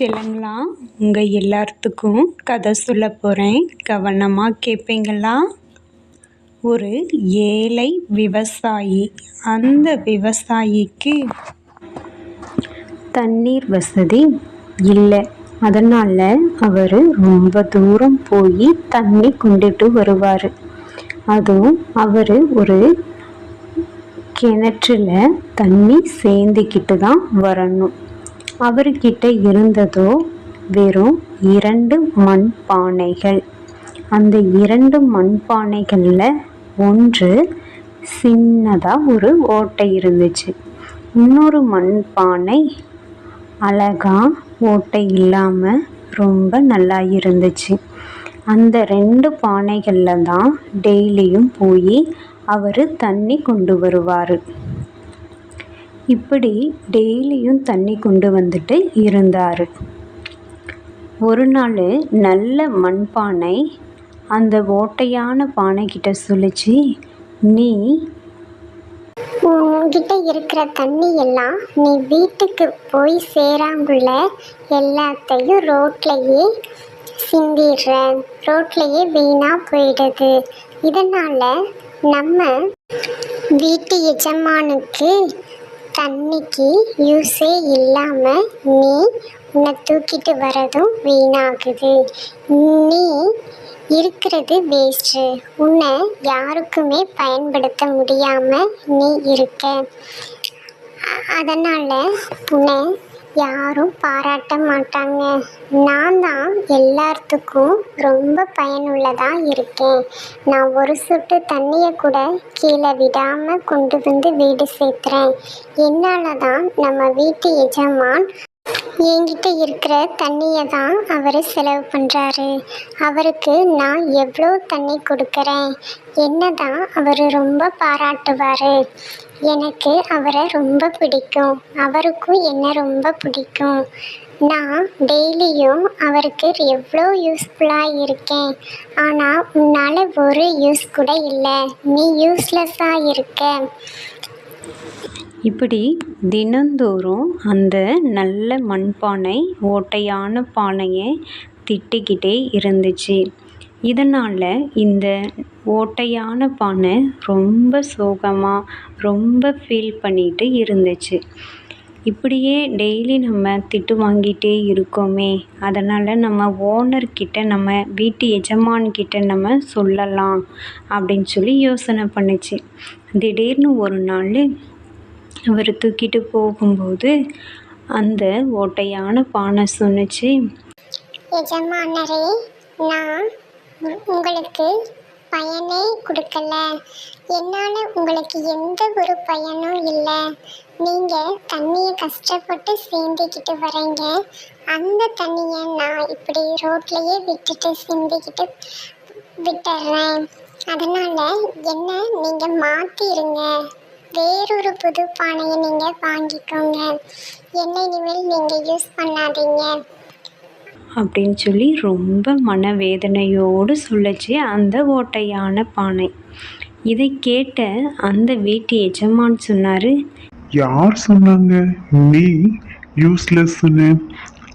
செல்லங்களா? உங்கள் எல்லாத்துக்கும் கதை சொல்ல போகிறேன் கவனமாக கேட்பீங்களா ஒரு ஏழை விவசாயி. அந்த விவசாயிக்கு தண்ணீர் வசதி இல்லை. அதனால் அவர் ரொம்ப தூரம் போய் தண்ணி கொண்டுட்டு வருவார். அதுவும் அவர் ஒரு கிணற்றில் தண்ணி சேர்ந்துக்கிட்டு தான் வரணும். அவர்கிட்ட இருந்ததோ வெறும் இரண்டு மண் பானைகள் அந்த இரண்டு மண் பானைகளில் ஒன்று சின்னதாக ஒரு ஓட்டை இருந்துச்சு. இன்னொரு மண் பானை அழகா ஓட்டை இல்லாமல் ரொம்ப நல்லா இருந்துச்சு. அந்த ரெண்டு பானைகளில் தான் டெய்லியும் போய் அவர் தண்ணி கொண்டு வருவார். இப்படி டெய்லியும் தண்ணி கொண்டு வந்துட்டு இருந்தார். ஒரு நாள் நல்ல மண்பானை அந்த ஓட்டையான பானைக்கிட்ட சொல்லிச்சு நீ உன்கிட்ட இருக்கிற தண்ணி எல்லாம் நீ வீட்டுக்கு போய் சேராங்குள்ள எல்லாத்தையும் ரோட்லேயே சிந்திடுற. ரோட்லேயே வீணாக போயிடுது. இதனால் நம்ம வீட்டு எஜமானுக்கு தண்ணிக்கு யூஸே இல்லாமல் நீ உன்னை தூக்கிட்டு வரதும் வீணாகுது. நீ இருக்கிறது வேஸ்ட்டு உன்னை யாருக்குமே பயன்படுத்த முடியாமல் நீ இருக்க. அதனால் உன்னை யாரும் பாராட்ட மாட்டாங்க. நான் தான் எல்லாத்துக்கும் ரொம்ப பயனுள்ளதாக இருக்கேன். நான் ஒரு சொட்டு தண்ணியை கூட கீழே விடாமல் கொண்டு வந்து வீடு சேர்த்துறேன். என்னால் தான் நம்ம வீட்டு எஜமான் என்கிட்ட இருக்கிற தண்ணியை தான் அவர் செலவு பண்ணுறாரு அவருக்கு நான் எவ்வளோ தண்ணி கொடுக்குறேன்? என்ன தான் அவர் ரொம்ப பாராட்டுவார். எனக்கு அவரை ரொம்ப பிடிக்கும். அவருக்கும் என்ன ரொம்ப பிடிக்கும்? நான் டெய்லியும் அவருக்கு எவ்வளோ யூஸ்ஃபுல்லாக இருக்கேன். ஆனால் உன்னால் ஒரு யூஸ் கூட இல்லை. நீ யூஸ்லெஸ்ஸாக இருக்க. இப்படி தினந்தோறும் அந்த நல்ல மண்பானை ஓட்டையான பானையை திட்டிக்கிட்டே இருந்துச்சு. இதனால் இந்த ஓட்டையான பானை ரொம்ப சோகமாக ரொம்ப ஃபீல் பண்ணிட்டு இருந்துச்சு. இப்படியே டெய்லி நம்ம திட்டு வாங்கிட்டே இருக்கோமே. அதனால் நம்ம ஓனர்கிட்ட நம்ம வீட்டு எஜமான்கிட்ட நம்ம சொல்லலாம் அப்படின்னு சொல்லி யோசனை பண்ணுச்சு. திடீர்னு ஒரு நாள் அவர் தூக்கிட்டு போகும்போது அந்த ஓட்டையான பானை சொன்னுச்சு. எஜமானரே நான் உங்களுக்கு பயனே கொடுக்கல. என்னால் உங்களுக்கு எந்த ஒரு பயனும் இல்லை. நீங்கள் தண்ணியை கஷ்டப்பட்டு சேர்ந்துக்கிட்டு வரீங்க அந்த தண்ணியை நான் இப்படி ரோட்லேயே விட்டுட்டு சிந்திக்கிட்டு விட்டுறேன். அதனால் என்ன நீங்கள் மாற்றிடுங்க வேறொரு புது பானையை நீங்கள் வாங்கிக்கோங்க. என்னை இனிமேல் நீங்கள் யூஸ் பண்ணாதீங்க. அப்படின்னு சொல்லி ரொம்ப மனவேதனையோடு சொல்லுச்சு அந்த ஓட்டையான பானை. இதை கேட்ட அந்த வீட்டு எஜமான் சொன்னார் யார் சொன்னாங்க? நீ யூஸ்லெஸ்ன்னு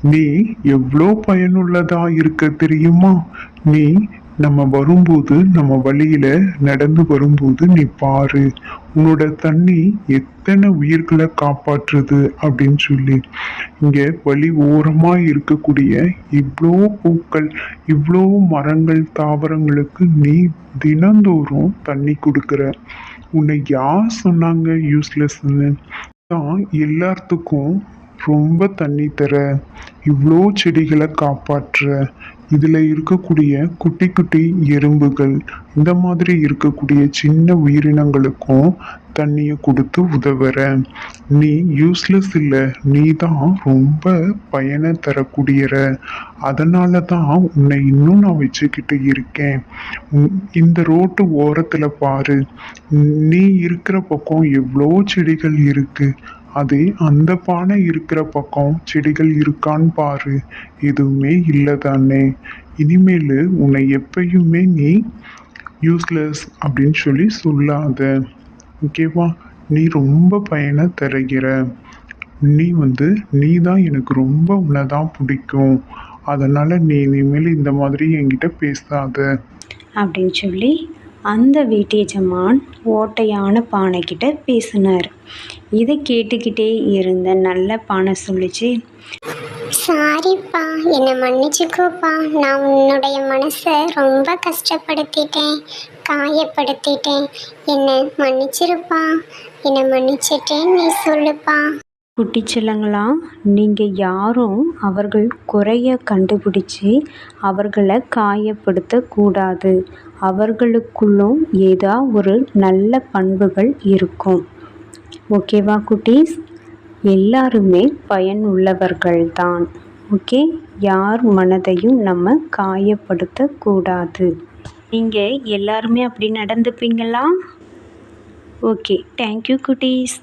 நீ எவ்வளோ பயனுள்ளதாக இருக்க தெரியுமா? நீ நம்ம வரும்போது நம்ம வழியில நடந்து வரும்போது நீ பாரு உன்னோட தண்ணி எத்தனை உயிர்களை காப்பாற்றுது? அப்படின்னு சொல்லி இங்க வழி ஓரமா இருக்கக்கூடிய இவ்வளோ பூக்கள் இவ்வளோ மரங்கள் தாவரங்களுக்கு நீ தினந்தோறும் தண்ணி கொடுக்குற. உன்னை யார் சொன்னாங்க யூஸ்லெஸ்ன்னு தான் எல்லாத்துக்கும் ரொம்ப தண்ணி தர இவ்வளோ செடிகளை காப்பாற்ற இதில் இருக்கக்கூடிய குட்டி குட்டி எறும்புகள் இந்த மாதிரி இருக்கக்கூடிய சின்ன உயிரினங்களுக்கும் தண்ணியை கொடுத்து உதவுற. நீ யூஸ்லெஸ் இல்லை. நீ தான் ரொம்ப பயனை தரக்கூடியற. அதனால தான் உன்னை இன்னும் நான் வச்சுக்கிட்டு இருக்கேன். உம், இந்த ரோட்டு ஓரத்தில் பாரு. நீ இருக்கிற பக்கம் எவ்வளோ செடிகள் இருக்கு. அது அந்த பானை இருக்கிற பக்கம் செடிகள் இருக்கான்னு பாரு. எதுவுமே இல்லை தானே இனிமேல் உன்னை எப்பயுமே நீ யூஸ்லெஸ் அப்படின்னு சொல்லி சொல்லாத. ஓகேவா நீ ரொம்ப பயனை தருகிற. நீ வந்து நீ தான் எனக்கு ரொம்ப உன்னை தான் பிடிக்கும். அதனால் நீ இனிமேல் இந்த மாதிரி என்கிட்ட பேசாத. அப்படின்னு சொல்லி அந்த வீட்டு எஜமான் ஓட்டையான பானைக்கிட்ட பேசினார். இதை கேட்டுக்கிட்டே இருந்த நல்ல பானை சொல்லிச்சு சாரிப்பா என்னை மன்னிச்சுக்கோப்பா. நான் உன்னுடைய மனசை ரொம்ப கஷ்டப்படுத்திட்டேன் காயப்படுத்திட்டேன். என்னை மன்னிச்சிருப்பா என்னை மன்னிச்சிட்டேன் நீ சொல்லுப்பா. குட்டி செல்லங்களா நீங்கள் யாரும் அவர்கள் குறைய கண்டுபிடிச்சி அவர்களை காயப்படுத்தக்கூடாது. அவர்களுக்குள்ளும் ஏதா ஒரு நல்ல பண்புகள் இருக்கும். ஓகேவா குட்டீஸ்? எல்லாருமே பயனுள்ளவர்கள்தான். ஓகே? யார் மனதையும் நம்ம காயப்படுத்தக்கூடாது. நீங்கள் எல்லாருமே அப்படி நடந்துப்பீங்களா? ஓகே தேங்க்யூ குட்டீஸ்.